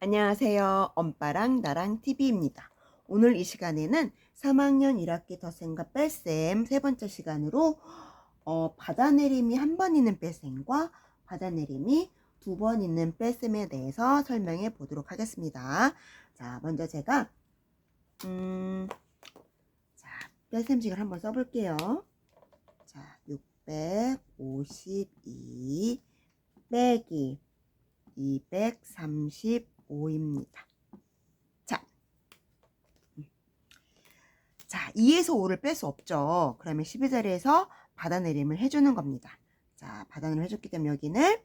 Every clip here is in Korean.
안녕하세요. 엄빠랑 나랑 TV입니다. 오늘 이 시간에는 3학년 1학기 덧셈과 뺄셈 세 번째 시간으로 어, 받아내림이 한 번 있는 뺄셈과 받아내림이 두 번 있는 뺄셈에 대해서 설명해 보도록 하겠습니다. 자, 먼저 제가 음, 자, 뺄셈식을 한번 써볼게요. 자, 652 빼기 235입니다. 자, 음. 자, 2에서 5를 뺄 수 없죠. 그러면 12자리에서 받아내림을 해주는 겁니다. 자, 받아내림 해줬기 때문에 여기는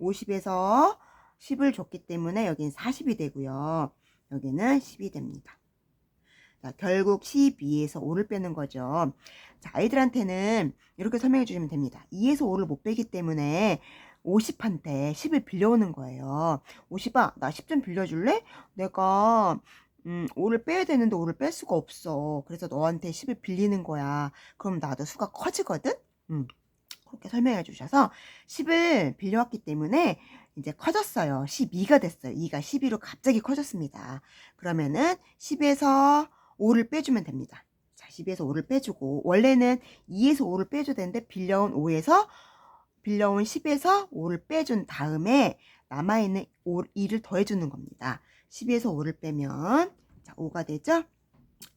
50에서 10을 줬기 때문에 여기는 40이 되고요. 여기는 10이 됩니다. 자, 결국 12에서 5를 빼는 거죠. 자, 아이들한테는 이렇게 설명해 주시면 됩니다. 2에서 5를 못 빼기 때문에 50한테 10을 빌려오는 거예요. 50아, 나 10 좀 빌려줄래? 내가 음, 5를 빼야 되는데 5를 뺄 수가 없어. 그래서 너한테 10을 빌리는 거야. 그럼 나도 수가 커지거든? 음, 그렇게 설명해 주셔서 10을 빌려왔기 때문에 이제 커졌어요. 12가 됐어요. 2가 12로 갑자기 커졌습니다. 그러면은 10에서 5를 빼주면 됩니다. 자, 10에서 5를 빼주고, 원래는 2에서 5를 빼줘야 되는데, 빌려온 5에서 빌려온 10에서 5를 빼준 다음에 남아있는 5, 2를 더해주는 겁니다. 10에서 5를 빼면 자 5가 되죠?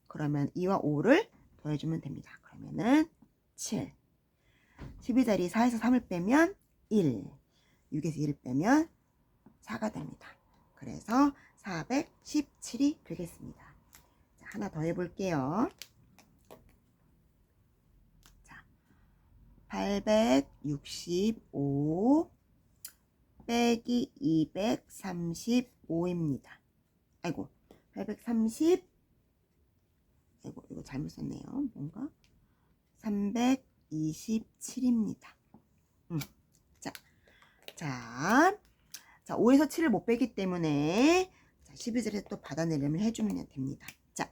그러면 2와 5를 더해주면 됩니다. 그러면은 7 12 자리 4에서 3을 빼면 1 6에서 2를 빼면 4가 됩니다. 그래서 417이 되겠습니다. 자, 하나 더 해볼게요. 865 빼기 235입니다. 아이고, 830 아이고, 이거 잘못 썼네요. 뭔가? 327입니다. 음. 자, 자, 자, 5에서 7을 못 빼기 때문에 자, 12절에 또 받아내림을 해주면 됩니다. 자,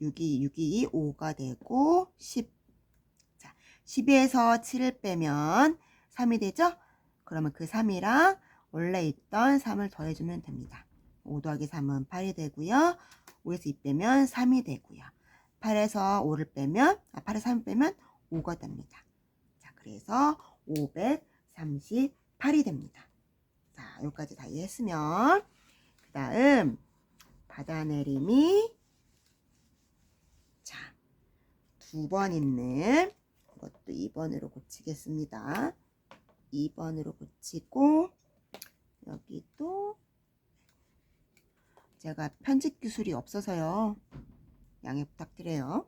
6이 6이 5가 되고 10 12에서 7을 빼면 3이 되죠? 그러면 그 3이랑 원래 있던 3을 더해주면 됩니다. 5 더하기 3은 8이 되고요. 5에서 2 빼면 3이 되고요. 8에서 5를 빼면, 아, 8에서 3을 빼면 5가 됩니다. 자, 그래서 538이 됩니다. 자, 여기까지 다 이해했으면, 그 다음, 받아내림이, 자, 두 번 있는 이것도 2번으로 고치겠습니다. 2번으로 고치고 여기도 제가 편집 기술이 없어서요. 양해 부탁드려요.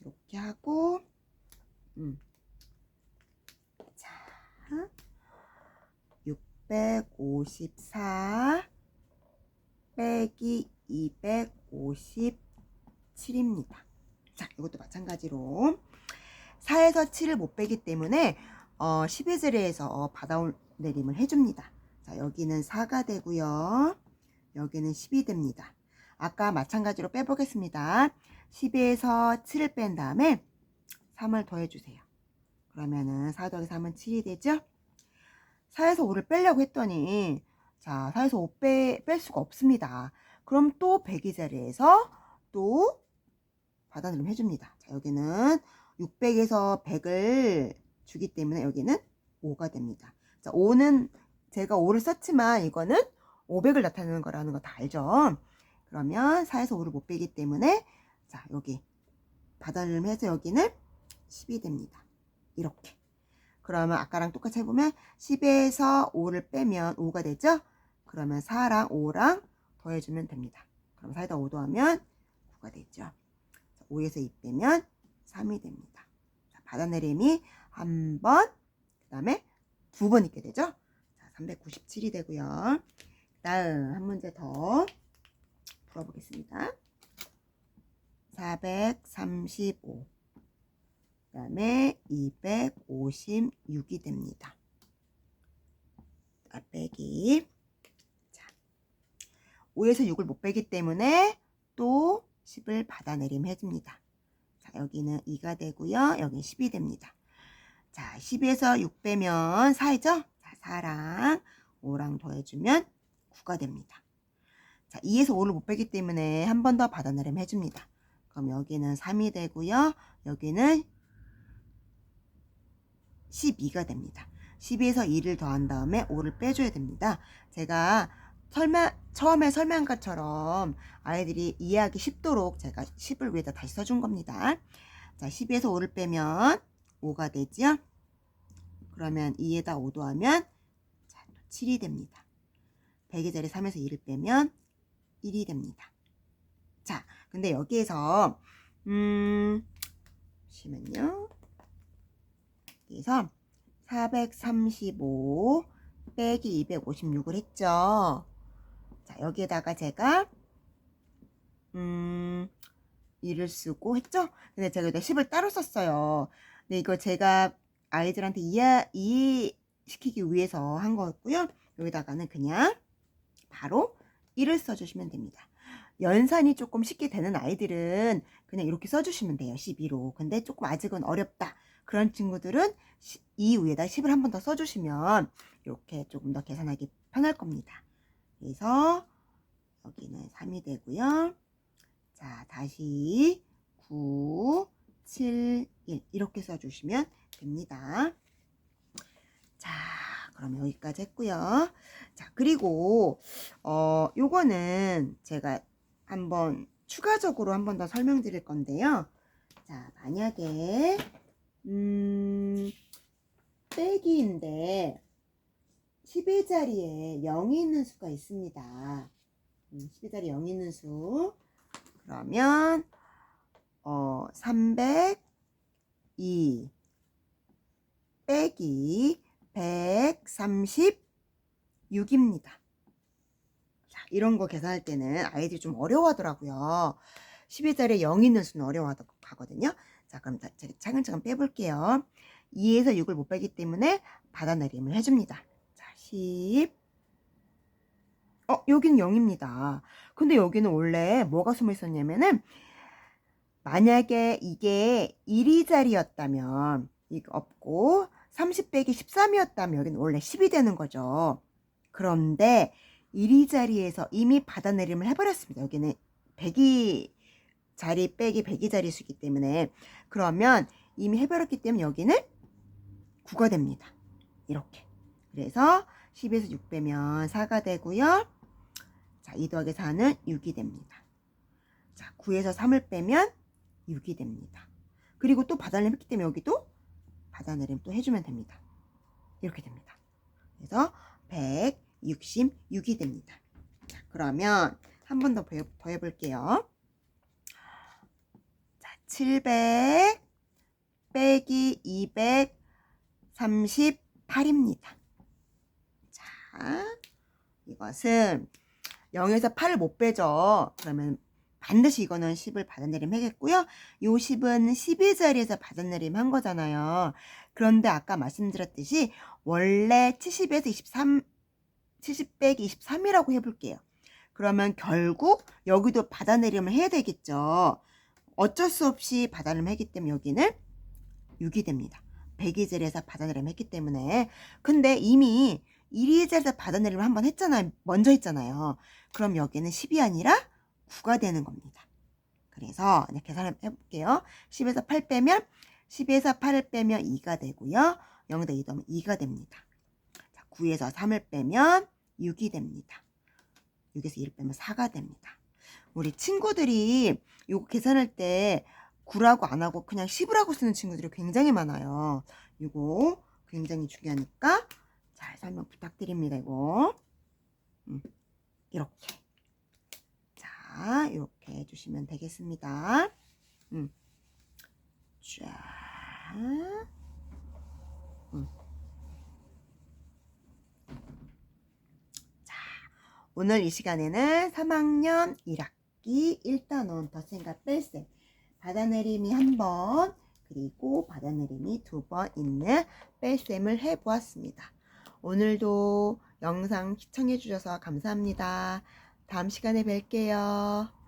이렇게 하고 음. 자 654 빼기 257입니다. 자, 이것도 마찬가지로 4에서 7을 못 빼기 때문에 어, 12줄에서 받아올 내림을 해줍니다. 자, 여기는 4가 되고요. 여기는 10이 됩니다. 아까 마찬가지로 빼보겠습니다. 12에서 7을 뺀 다음에 3을 더해주세요. 그러면은 4 더하기 3은 7이 되죠? 4에서 5를 빼려고 했더니 자 4에서 5 빼, 뺄 수가 없습니다. 그럼 또 100이 자리에서 또 받아내림 해줍니다. 자 여기는 600에서 100을 주기 때문에 여기는 5가 됩니다. 자, 5는 제가 5를 썼지만 이거는 500을 나타내는 거라는 거 다 알죠? 그러면 4에서 5를 못 빼기 때문에 자, 여기 받아내림 해서 여기는 10이 됩니다. 이렇게. 그러면 아까랑 똑같이 해보면 10에서 5를 빼면 5가 되죠? 그러면 4랑 5랑 더해주면 됩니다. 그럼 4에다 5 더하면 9가 되죠. 5에서 2 빼면 3이 됩니다. 자, 받아내림이 한 번, 그 다음에 두 번 있게 되죠? 자, 397이 되고요. 다음 한 문제 더 풀어보겠습니다. 435. 그 다음에 256이 됩니다. 아, 빼기. 자, 5에서 6을 못 빼기 때문에 또 10을 받아내림 해줍니다. 여기는 2가 되고요. 여기 10이 됩니다. 자, 10에서 6 빼면 4이죠? 자, 4랑 5랑 더해주면 9가 됩니다. 자, 2에서 5를 못 빼기 때문에 한 번 더 받아내림 해줍니다. 그럼 여기는 3이 되고요. 여기는 12가 됩니다. 12에서 2를 더한 다음에 5를 빼줘야 됩니다. 제가 설명, 처음에 설명한 것처럼 아이들이 이해하기 쉽도록 제가 10을 위에다 다시 써준 겁니다. 자, 12에서 5를 빼면 5가 되죠? 그러면 2에다 5 더하면 자, 또 7이 됩니다. 100의 자리 3에서 2를 빼면 1이 됩니다. 자, 근데 여기에서 음, 잠시만요. 여기서 435 빼기 256을 했죠. 자, 여기에다가 제가 음, 1을 쓰고 했죠? 근데 제가 여기다 10을 따로 썼어요. 근데 이거 제가 아이들한테 이해, 이해시키기 위해서 한 거였고요. 여기다가는 그냥 바로 1을 써주시면 됩니다. 연산이 조금 쉽게 되는 아이들은 그냥 이렇게 써주시면 돼요. 12로. 근데 조금 아직은 어렵다. 그런 친구들은 이 위에다 10을 한 번 더 써주시면 이렇게 조금 더 계산하기 편할 겁니다. 그래서 여기는 3이 되고요. 자, 다시 9, 7, 1 이렇게 써주시면 됩니다. 자, 그럼 여기까지 했고요. 자, 그리고 어, 요거는 제가 한번 추가적으로 한 번 더 설명드릴 건데요. 자, 만약에 음, 빼기인데 10의 자리에 0이 있는 수가 있습니다. 음, 10의 자리에 0이 있는 수. 그러면 어, 302 빼기 136입니다. 자, 이런 거 계산할 때는 아이들이 좀 어려워하더라고요. 10의 자리에 0 있는 수는 어려워하거든요. 자, 그럼 다- 차근차근 빼볼게요. 2에서 6을 못 빼기 때문에 받아내림을 해줍니다. 자, 10. 어, 여기는 0입니다. 근데 여기는 원래 뭐가 숨어 있었냐면은, 만약에 이게 1이 자리였다면, 이거 없고, 30 빼기 13이었다면 여기는 원래 10이 되는 거죠. 그런데 1이 자리에서 이미 받아내림을 해버렸습니다. 여기는 100이 자리 빼기 100이 자리 수기 때문에 그러면 이미 해버렸기 때문에 여기는 9가 됩니다. 이렇게. 그래서 10에서 6 빼면 4가 되고요. 자, 2 더하기 4는 6이 됩니다. 자, 9에서 3을 빼면 6이 됩니다. 그리고 또 받아내림 했기 때문에 여기도 받아내림 또 해주면 됩니다. 이렇게 됩니다. 그래서 166이 됩니다. 자, 그러면 한 번 더 더 해볼게요. 자, 700 빼기 238입니다. 자, 이것은 0에서 8을 못 빼죠. 그러면 반드시 이거는 10을 받아내림 해야겠고요. 요 10은 10의 자리에서 받아내림 한 거잖아요. 그런데 아까 말씀드렸듯이 원래 70에서 23, 70 빼기 23이라고 해볼게요. 그러면 결국 여기도 받아내림을 해야 되겠죠. 어쩔 수 없이 받아내림 했기 때문에 여기는 6이 됩니다. 100의 자리에서 받아내림 했기 때문에. 근데 이미 1의 자리에서 받아내림을 한번 했잖아요. 먼저 했잖아요. 그럼 여기는 10이 아니라 9가 되는 겁니다. 그래서 네, 계산을 해볼게요. 10에서 8 빼면 10에서 8을 빼면 2가 되고요. 0에다 2 더하면 2가 됩니다. 자, 9에서 3을 빼면 6이 됩니다. 6에서 2를 빼면 4가 됩니다. 우리 친구들이 이거 계산할 때 9라고 안 하고 그냥 10을 하고 쓰는 친구들이 굉장히 많아요. 이거 굉장히 중요하니까 잘 설명 부탁드립니다. 이거 음, 이렇게 자 이렇게 해주시면 되겠습니다. 음. 자, 음. 자 오늘 이 시간에는 3학년 1학기 1단원 덧셈과 뺄셈 받아내림이 한 번, 그리고 받아내림이 두 번 있는 뺄셈을 해보았습니다. 오늘도 영상 시청해 주셔서 감사합니다. 다음 시간에 뵐게요.